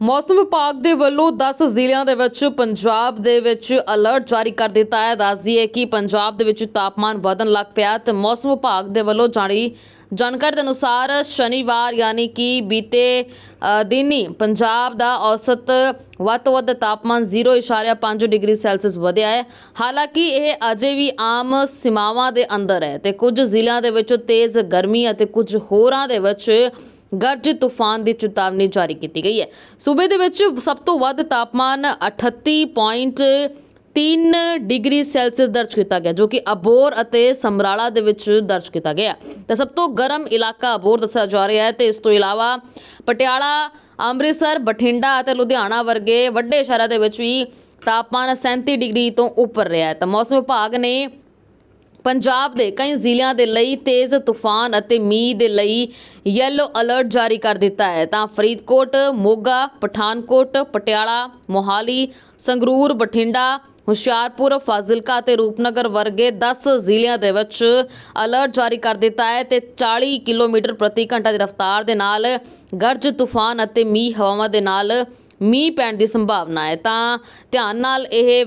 ਮੌਸਮ ਵਿਭਾਗ ਦੇ ਵੱਲੋਂ 10 ਜ਼ਿਲ੍ਹਿਆਂ ਦੇ ਵਿੱਚ ਪੰਜਾਬ ਦੇ ਵਿੱਚ ਅਲਰਟ ਜਾਰੀ ਕਰ ਦਿੱਤਾ ਹੈ। ਦੱਸਦੀ ਹੈ ਕਿ ਪੰਜਾਬ ਦੇ ਵਿੱਚ ਤਾਪਮਾਨ ਵਧਣ ਲੱਗ ਪਿਆ ਤੇ ਮੌਸਮ ਵਿਭਾਗ ਦੇ ਵੱਲੋਂ ਜਾਰੀ ਜਾਣਕਾਰੀ ਦੇ ਅਨੁਸਾਰ ਸ਼ਨੀਵਾਰ ਯਾਨੀ ਕਿ ਬੀਤੇ ਅ, ਦਿਨ ਹੀ ਪੰਜਾਬ ਦਾ ਔਸਤ ਵੱਧ ਤੋਂ ਵੱਧ ਤਾਪਮਾਨ 0.5 ਡਿਗਰੀ ਸੈਲਸੀਅਸ ਵਧਿਆ ਹੈ। ਹਾਲਾਂਕਿ ਇਹ ਅਜੇ ਵੀ ਆਮ ਸੀਮਾਵਾਂ ਦੇ ਅੰਦਰ ਹੈ ਤੇ ਕੁਝ ਜ਼ਿਲ੍ਹਿਆਂ ਦੇ ਵਿੱਚ ਤੇਜ਼ ਗਰਮੀ ਅਤੇ ਕੁਝ ਹੋਰਾਂ ਦੇ ਵਿੱਚ ਗਰਜ ਤੂਫਾਨ ਦੀ ਚੇਤਾਵਨੀ ਜਾਰੀ ਕੀਤੀ ਗਈ ਹੈ। ਸੂਬੇ ਦੇ ਵਿੱਚ ਸਭ ਤੋਂ ਵੱਧ ਤਾਪਮਾਨ 38.3 ਡਿਗਰੀ ਸੈਲਸੀਅਸ ਦਰਜ ਕੀਤਾ ਗਿਆ, ਜੋ ਕਿ ਅਬੋਰ ਅਤੇ ਸਮਰਾਲਾ ਦੇ ਵਿੱਚ ਦਰਜ ਕੀਤਾ ਗਿਆ। ਤੇ ਸਭ ਤੋਂ ਗਰਮ ਇਲਾਕਾ ਅਬੋਰ ਦੱਸਿਆ ਜਾ ਰਿਹਾ ਹੈ ਤੇ ਇਸ ਤੋਂ ਇਲਾਵਾ ਪਟਿਆਲਾ, ਅੰਮ੍ਰਿਤਸਰ, ਬਠਿੰਡਾ ਅਤੇ ਲੁਧਿਆਣਾ ਵਰਗੇ ਵੱਡੇ ਸ਼ਹਿਰਾਂ ਦੇ ਵਿੱਚ ਵੀ ਤਾਪਮਾਨ 37 ਡਿਗਰੀ ਤੋਂ ਉੱਪਰ ਰਿਹਾ ਹੈ। ਤਾਂ ਮੌਸਮ ਵਿਭਾਗ ਨੇ ਪੰਜਾਬ ਦੇ ਕਈ ਜ਼ਿਲ੍ਹਿਆਂ ਦੇ ਲਈ ਤੇਜ਼ ਤੂਫਾਨ ਅਤੇ ਮੀਂਹ ਦੇ ਲਈ ਯੈਲੋ ਅਲਰਟ ਜਾਰੀ ਕਰ ਦਿੱਤਾ ਹੈ। ਤਾਂ ਫਰੀਦਕੋਟ, ਮੋਗਾ, ਪਠਾਨਕੋਟ, ਪਟਿਆਲਾ, ਮੋਹਾਲੀ, ਸੰਗਰੂਰ, ਬਠਿੰਡਾ, ਹੁਸ਼ਿਆਰਪੁਰ, ਫਾਜ਼ਿਲਕਾ ਅਤੇ ਰੂਪਨਗਰ ਵਰਗੇ 10 ਜ਼ਿਲ੍ਹਿਆਂ ਦੇ ਵਿੱਚ ਅਲਰਟ ਜਾਰੀ ਕਰ ਦਿੱਤਾ ਹੈ ਤੇ 40 ਕਿਲੋਮੀਟਰ ਪ੍ਰਤੀ ਘੰਟਾ ਦੀ ਰਫ਼ਤਾਰ ਦੇ ਨਾਲ ਗਰਜ ਤੂਫਾਨ ਅਤੇ ਮੀਂਹ ਹਵਾਵਾਂ ਦੇ ਨਾਲ ਮੀਂਹ ਪੈਣ ਦੀ ਸੰਭਾਵਨਾ ਹੈ। ਤਾਂ ਧਿਆਨ ਨਾਲ ਇਹ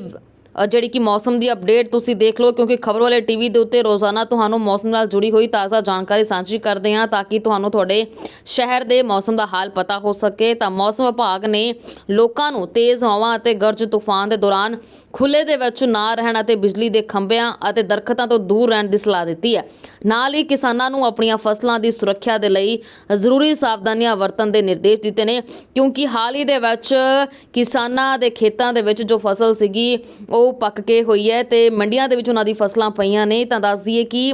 ਜਿਹੜੀ ਕਿ ਮੌਸਮ ਦੀ ਅਪਡੇਟ ਤੁਸੀਂ ਦੇਖ ਲਓ, ਕਿਉਂਕਿ ਖਬਰ ਵਾਲੇ ਟੀਵੀ ਦੇ ਉੱਤੇ ਰੋਜ਼ਾਨਾ ਤੁਹਾਨੂੰ ਮੌਸਮ ਨਾਲ ਜੁੜੀ ਹੋਈ ਤਾਜ਼ਾ ਜਾਣਕਾਰੀ ਸਾਂਝੀ ਕਰਦੇ ਹਾਂ ਤਾਂ ਕਿ ਤੁਹਾਨੂੰ ਤੁਹਾਡੇ ਸ਼ਹਿਰ ਦੇ ਮੌਸਮ ਦਾ ਹਾਲ ਪਤਾ ਹੋ ਸਕੇ। ਤਾਂ ਮੌਸਮ ਵਿਭਾਗ ਨੇ ਲੋਕਾਂ ਨੂੰ ਤੇਜ਼ ਹਵਾਵਾਂ ਅਤੇ ਗਰਜ ਤੂਫਾਨ ਦੇ ਦੌਰਾਨ ਖੁੱਲੇ ਦੇ ਵਿੱਚ ਨਾ ਰਹਿਣ ਅਤੇ ਬਿਜਲੀ ਦੇ ਖੰਭਿਆਂ ਅਤੇ ਦਰਖਤਾਂ ਤੋਂ ਦੂਰ ਰਹਿਣ ਦੀ ਸਲਾਹ ਦਿੱਤੀ ਹੈ। ਨਾਲ ਹੀ ਕਿਸਾਨਾਂ ਨੂੰ ਆਪਣੀਆਂ ਫਸਲਾਂ ਦੀ ਸੁਰੱਖਿਆ ਦੇ ਲਈ ਜ਼ਰੂਰੀ ਸਾਵਧਾਨੀਆਂ ਵਰਤਣ ਦੇ ਨਿਰਦੇਸ਼ ਦਿੱਤੇ ਨੇ, ਕਿਉਂਕਿ ਹਾਲ ਹੀ ਦੇ ਵਿੱਚ ਕਿਸਾਨਾਂ ਦੇ ਖੇਤਾਂ ਦੇ ਵਿੱਚ ਜੋ ਫਸਲ ਸੀਗੀ, ਉਹ ਉਹ ਪੱਕ ਕੇ ਹੋਈ ਹੈ ਤੇ ਮੰਡੀਆਂ ਦੇ ਵਿੱਚ ਉਹਨਾਂ ਦੀ ਫਸਲਾਂ ਪਈਆਂ ਨੇ। ਤਾਂ ਦੱਸ ਦਈਏ ਕਿ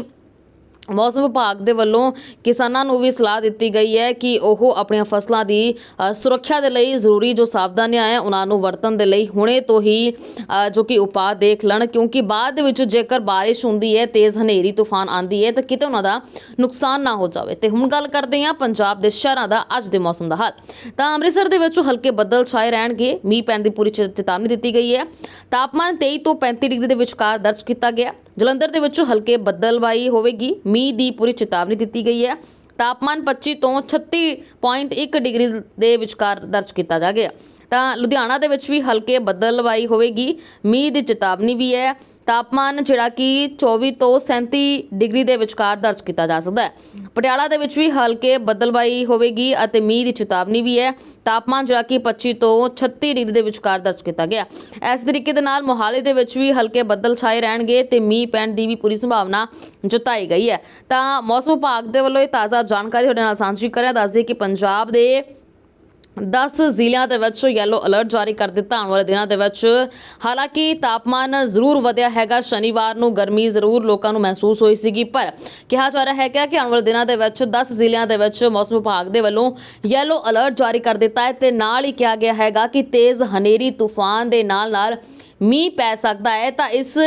ਮੌਸਮ ਵਿਭਾਗ ਦੇ ਵੱਲੋਂ ਕਿਸਾਨਾਂ ਨੂੰ ਵੀ ਸਲਾਹ ਦਿੱਤੀ ਗਈ ਹੈ ਕਿ ਉਹ ਆਪਣੀਆਂ ਫਸਲਾਂ ਦੀ ਅ, ਸੁਰੱਖਿਆ ਦੇ ਲਈ ਜ਼ਰੂਰੀ ਜੋ ਸਾਵਧਾਨੀਆਂ ਹੈ ਉਹਨਾਂ ਨੂੰ ਵਰਤਣ ਦੇ ਲਈ ਹੁਣੇ ਤੋਂ ਹੀ ਅ, ਜੋ ਕਿ ਉਪਾਅ ਦੇਖ ਲੈਣ ਕਿਉਂਕਿ ਬਾਅਦ ਦੇ ਵਿੱਚ ਜੇਕਰ ਬਾਰਿਸ਼ ਹੁੰਦੀ ਹੈ ਤੇਜ਼ ਹਨੇਰੀ ਤੂਫਾਨ ਆਂਦੀ ਹੈ ਤਾਂ ਕਿਤੇ ਉਹਨਾਂ ਦਾ ਨੁਕਸਾਨ ਨਾ ਹੋ ਜਾਵੇ। ਤੇ ਹੁਣ ਗੱਲ ਕਰਦੇ ਹਾਂ ਪੰਜਾਬ ਦੇ ਸ਼ਹਿਰਾਂ ਦਾ ਅੱਜ ਦੇ ਮੌਸਮ ਦਾ ਹਾਲ। ਤਾਂ ਅੰਮ੍ਰਿਤਸਰ ਦੇ ਵਿੱਚ ਹਲਕੇ ਬੱਦਲ ਛਾਏ ਰਹਿਣਗੇ ਮੀਂਹ ਪੈਣ ਦੀ ਪੂਰੀ ਚੇ- ਚੇਤਾਵਨੀ ਦਿੱਤੀ ਗਈ ਹੈ। ਤਾਪਮਾਨ 23 ਤੋਂ 35 ਡਿਗਰੀ ਦੇ ਵਿਚਕਾਰ ਦਰਜ ਕੀਤਾ ਗਿਆ। ਜਲੰਧਰ ਦੇ ਵਿੱਚ ਹਲਕੇ ਬੱਦਲਵਾਈ ਹੋਵੇਗੀ ਮੀਂਹ ਦੀ ਪੂਰੀ ਚੇਤਾਵਨੀ ਦਿੱਤੀ ਗਈ ਹੈ। ਤਾਪਮਾਨ 25 ਤੋਂ 36.1 ਡਿਗਰੀ ਦੇ ਵਿਚਕਾਰ ਦਰਜ ਕੀਤਾ ਜਾ ਗਿਆ। ਤਾਂ ਲੁਧਿਆਣਾ ਦੇ ਵਿੱਚ ਵੀ ਹਲਕੇ ਬੱਦਲਬਾਈ ਹੋਵੇਗੀ। ਮੀਂਹ ਦੀ ਚੇਤਾਵਨੀ ਵੀ ਹੈ। ਤਾਪਮਾਨ ਜਿਹੜਾ ਕਿ 24 ਤੋਂ 37 ਡਿਗਰੀ ਦੇ ਵਿਚਕਾਰ ਦਰਜ ਕੀਤਾ ਜਾ ਸਕਦਾ ਹੈ। ਪਟਿਆਲਾ ਦੇ ਵਿੱਚ ਵੀ ਹਲਕੇ ਬੱਦਲਬਾਈ ਹੋਵੇਗੀ ਅਤੇ ਮੀਂਹ ਦੀ ਚੇਤਾਵਨੀ ਵੀ ਹੈ। ਤਾਪਮਾਨ ਜਿਹੜਾ ਕਿ 25 ਤੋਂ 36 ਡਿਗਰੀ ਦੇ ਵਿਚਕਾਰ ਦਰਜ ਕੀਤਾ ਗਿਆ। ਇਸ ਤਰੀਕੇ ਦੇ ਨਾਲ ਮੋਹਾਲੀ ਦੇ ਵਿੱਚ ਵੀ ਹਲਕੇ ਬੱਦਲ ਛਾਏ ਰਹਿਣਗੇ ਤੇ ਮੀਂਹ ਪੈਣ ਦੀ ਵੀ ਪੂਰੀ ਸੰਭਾਵਨਾ ਜਤਾਈ ਗਈ ਹੈ। ਤਾਂ ਮੌਸਮ ਵਿਭਾਗ ਦੇ ਵੱਲੋਂ ਇਹ ਤਾਜ਼ਾ ਜਾਣਕਾਰੀ ਤੁਹਾਡੇ ਨਾਲ ਸਾਂਝੀ ਕਰਿਆ ਦੱਸਦੇ ਕਿ ਪੰਜਾਬ ਦੇ 10 ਜ਼ਿਲ੍ਹਿਆਂ ਦੇ ਵਿੱਚ ਯੈਲੋ ਅਲਰਟ ਜਾਰੀ ਕਰ ਦਿੱਤਾ। ਆਉਣ ਵਾਲੇ ਦਿਨਾਂ ਦੇ ਵਿੱਚ ਹਾਲਾਂਕਿ ਤਾਪਮਾਨ ਜ਼ਰੂਰ ਵਧਿਆ ਹੈਗਾ। ਸ਼ਨੀਵਾਰ ਨੂੰ ਗਰਮੀ ਜ਼ਰੂਰ ਲੋਕਾਂ ਨੂੰ ਮਹਿਸੂਸ ਹੋਈ ਸੀਗੀ, ਪਰ ਕਿਹਾ ਜਾ ਰਿਹਾ ਹੈਗਾ ਕਿ ਆਉਣ ਵਾਲੇ ਦਿਨਾਂ ਦੇ ਵਿੱਚ 10 ਜ਼ਿਲ੍ਹਿਆਂ ਦੇ ਵਿੱਚ ਮੌਸਮ ਵਿਭਾਗ ਦੇ ਵੱਲੋਂ ਯੈਲੋ ਅਲਰਟ ਜਾਰੀ ਕਰ ਦਿੱਤਾ ਹੈ ਤੇ ਨਾਲ ਹੀ ਕਿਹਾ ਗਿਆ ਹੈਗਾ ਕਿ ਤੇਜ਼ ਹਨੇਰੀ, ਤੂਫਾਨ ਦੇ ਨਾਲ ਨਾਲ ਮੀਂਹ ਪੈ ਸਕਦਾ ਹੈ, ਤਾਂ ਇਸ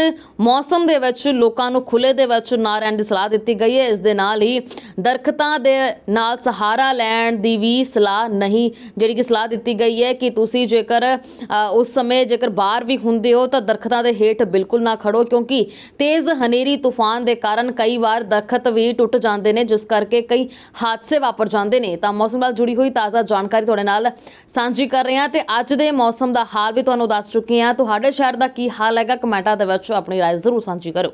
ਮੌਸਮ ਦੇ ਵਿੱਚ ਲੋਕਾਂ ਨੂੰ ਖੁੱਲੇ ਦੇ ਵਿੱਚ ਨਾ ਰਹਿਣ ਦੀ ਸਲਾਹ ਦਿੱਤੀ ਗਈ ਹੈ। ਇਸ ਦੇ ਨਾਲ ਹੀ ਦਰਖਤਾਂ ਦੇ ਨਾਲ ਸਹਾਰਾ ਲੈਣ ਦੀ ਵੀ ਸਲਾਹ ਨਹੀਂ, ਜਿਹੜੀ ਕਿ ਸਲਾਹ ਦਿੱਤੀ ਗਈ ਹੈ ਕਿ ਤੁਸੀਂ ਜੇਕਰ ਉਸ ਸਮੇਂ ਜੇਕਰ ਬਾਹਰ ਵੀ ਹੁੰਦੇ ਹੋ, ਤਾਂ ਦਰਖਤਾਂ ਦੇ ਹੇਠ ਬਿਲਕੁਲ ਨਾ ਖੜੋ, ਕਿਉਂਕਿ ਤੇਜ਼ ਹਨੇਰੀ, ਤੂਫਾਨ ਦੇ ਕਾਰਨ ਕਈ ਵਾਰ ਦਰਖਤ ਵੀ ਟੁੱਟ ਜਾਂਦੇ ਨੇ, ਜਿਸ ਕਰਕੇ ਕਈ ਹਾਦਸੇ ਵਾਪਰ ਜਾਂਦੇ ਨੇ। ਤਾਂ ਮੌਸਮ ਨਾਲ ਜੁੜੀ ਹੋਈ ਤਾਜ਼ਾ ਜਾਣਕਾਰੀ ਤੁਹਾਡੇ ਨਾਲ ਸਾਂਝੀ ਕਰ ਰਹੇ ਹਾਂ ਤੇ ਅੱਜ ਦੇ ਮੌਸਮ ਦਾ ਹਾਲ ਵੀ ਤੁਹਾਨੂੰ ਦੱਸ ਚੁੱਕੇ ਹਾਂ। ਤੁਹਾਡੇ ਸ਼ਹਿਰ ਦਾ ਕੀ ਹਾਲ ਹੈਗਾ? ਕਮੈਂਟਾਂ ਦੇ ਵਿੱਚ ਆਪਣੀ ਰਾਏ ਜ਼ਰੂਰ ਸਾਂਝੀ ਕਰੋ